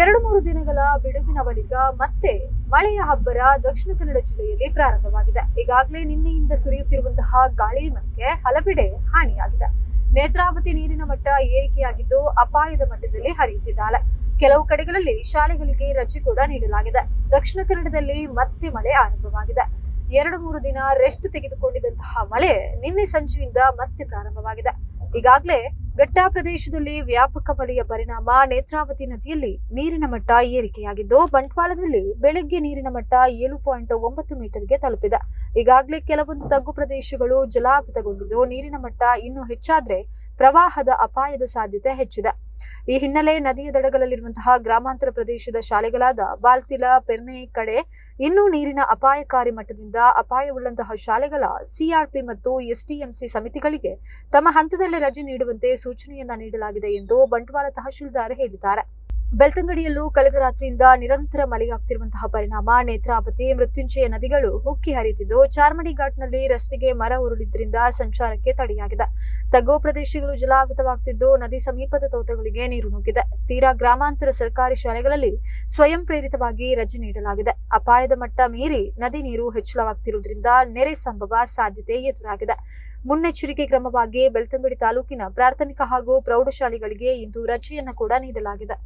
ಎರಡು ಮೂರು ದಿನಗಳ ಬಿಡುವಿನ ಬಳಿಕ ಮತ್ತೆ ಮಳೆಯ ಹಬ್ಬರ ದಕ್ಷಿಣ ಕನ್ನಡ ಜಿಲ್ಲೆಯಲ್ಲಿ ಪ್ರಾರಂಭವಾಗಿದೆ. ಈಗಾಗಲೇ ನಿನ್ನೆಯಿಂದ ಸುರಿಯುತ್ತಿರುವಂತಹ ಗಾಳಿ ಮಳೆಗೆ ಹಲವೆಡೆ ಹಾನಿಯಾಗಿದೆ. ನೇತ್ರಾವತಿ ನೀರಿನ ಮಟ್ಟ ಏರಿಕೆಯಾಗಿದ್ದು ಅಪಾಯದ ಮಟ್ಟದಲ್ಲಿ ಹರಿಯುತ್ತಿದ್ದಾಳೆ. ಕೆಲವು ಕಡೆಗಳಲ್ಲಿ ಶಾಲೆಗಳಿಗೆ ರಜೆ ಕೂಡ ನೀಡಲಾಗಿದೆ. ದಕ್ಷಿಣ ಕನ್ನಡದಲ್ಲಿ ಮತ್ತೆ ಮಳೆ ಆರಂಭವಾಗಿದೆ. ಎರಡು ಮೂರು ದಿನ ರೆಸ್ಟ್ ತೆಗೆದುಕೊಂಡಿದ್ದಂತಹ ಮಳೆ ನಿನ್ನೆ ಸಂಜೆಯಿಂದ ಮತ್ತೆ ಪ್ರಾರಂಭವಾಗಿದೆ. ಈಗಾಗಲೇ ಘಟ್ಟಾ ಪ್ರದೇಶದಲ್ಲಿ ವ್ಯಾಪಕ ಮಳೆಯ ಪರಿಣಾಮ. ನೇತ್ರಾವತಿ ನದಿಯಲ್ಲಿ ನೀರಿನ ಮಟ್ಟ ಏರಿಕೆಯಾಗಿದ್ದು, ಬಂಟ್ವಾಳದಲ್ಲಿ ಬೆಳಗ್ಗೆ ನೀರಿನ ಮಟ್ಟ ಏಳು ಪಾಯಿಂಟ್ ಒಂಬತ್ತು ಮೀಟರ್ಗೆ ತಲುಪಿದೆ. ಈಗಾಗಲೇ ಕೆಲವೊಂದು ತಗ್ಗು ಪ್ರದೇಶಗಳು ಜಲಾವೃತಗೊಂಡಿದ್ದು, ನೀರಿನ ಮಟ್ಟ ಇನ್ನೂ ಹೆಚ್ಚಾದ್ರೆ ಪ್ರವಾಹದ ಅಪಾಯದ ಸಾಧ್ಯತೆ ಹೆಚ್ಚಿದೆ. ಈ ಹಿನ್ನೆಲೆ ನದಿಯ ದಡಗಳಲ್ಲಿರುವಂತಹ ಗ್ರಾಮಾಂತರ ಪ್ರದೇಶದ ಶಾಲೆಗಳಾದ ಬಾಲ್ತಿಲ, ಪೆರ್ನೆ ಕಡೆ ಇನ್ನೂ ನೀರಿನ ಅಪಾಯಕಾರಿ ಮಟ್ಟದಿಂದ ಅಪಾಯವುಳ್ಳಂತಹ ಶಾಲೆಗಳ ಸಿಆರ್ಪಿ ಮತ್ತು ಎಸ್ಟಿಎಂಸಿ ಸಮಿತಿಗಳಿಗೆ ತಮ್ಮ ಹಂತದಲ್ಲಿ ರಜೆ ನೀಡುವಂತೆ ಸೂಚನೆಯನ್ನ ನೀಡಲಾಗಿದೆ ಎಂದು ಬಂಟ್ವಾಳ ತಹಶೀಲ್ದಾರ್ ಹೇಳಿದ್ದಾರೆ. ಬೆಳ್ತಂಗಡಿಯಲ್ಲೂ ಕಳೆದ ರಾತ್ರಿಯಿಂದ ನಿರಂತರ ಮಳೆಯಾಗ್ತಿರುವಂತಹ ಪರಿಣಾಮ, ನೇತ್ರಾವತಿ, ಮೃತ್ಯುಂಜಯ ನದಿಗಳು ಉಕ್ಕಿ ಹರಿಯುತ್ತಿದ್ದು, ಚಾರ್ಮಡಿ ಘಾಟ್ನಲ್ಲಿ ರಸ್ತೆಗೆ ಮರ ಉರುಳಿದ್ರಿಂದ ಸಂಚಾರಕ್ಕೆ ತಡೆಯಾಗಿದೆ. ತಗ್ಗು ಪ್ರದೇಶಗಳು ಜಲಾವೃತವಾಗ್ತಿದ್ದು, ನದಿ ಸಮೀಪದ ತೋಟಗಳಿಗೆ ನೀರು ನುಗ್ಗಿದೆ. ತೀರಾ ಗ್ರಾಮಾಂತರ ಸರ್ಕಾರಿ ಶಾಲೆಗಳಲ್ಲಿ ಸ್ವಯಂ ಪ್ರೇರಿತವಾಗಿ ರಜೆ ನೀಡಲಾಗಿದೆ. ಅಪಾಯದ ಮಟ್ಟ ಮೀರಿ ನದಿ ನೀರು ಹೆಚ್ಚಳವಾಗ್ತಿರುವುದರಿಂದ ನೆರೆ ಸಂಭವ ಸಾಧ್ಯತೆ ಎದುರಾಗಿದೆ. ಮುನ್ನೆಚ್ಚರಿಕೆ ಕ್ರಮವಾಗಿ ಬೆಳ್ತಂಗಡಿ ತಾಲೂಕಿನ ಪ್ರಾಥಮಿಕ ಹಾಗೂ ಪ್ರೌಢಶಾಲೆಗಳಿಗೆ ಇಂದು ರಜೆಯನ್ನು ಕೂಡ ನೀಡಲಾಗಿದೆ.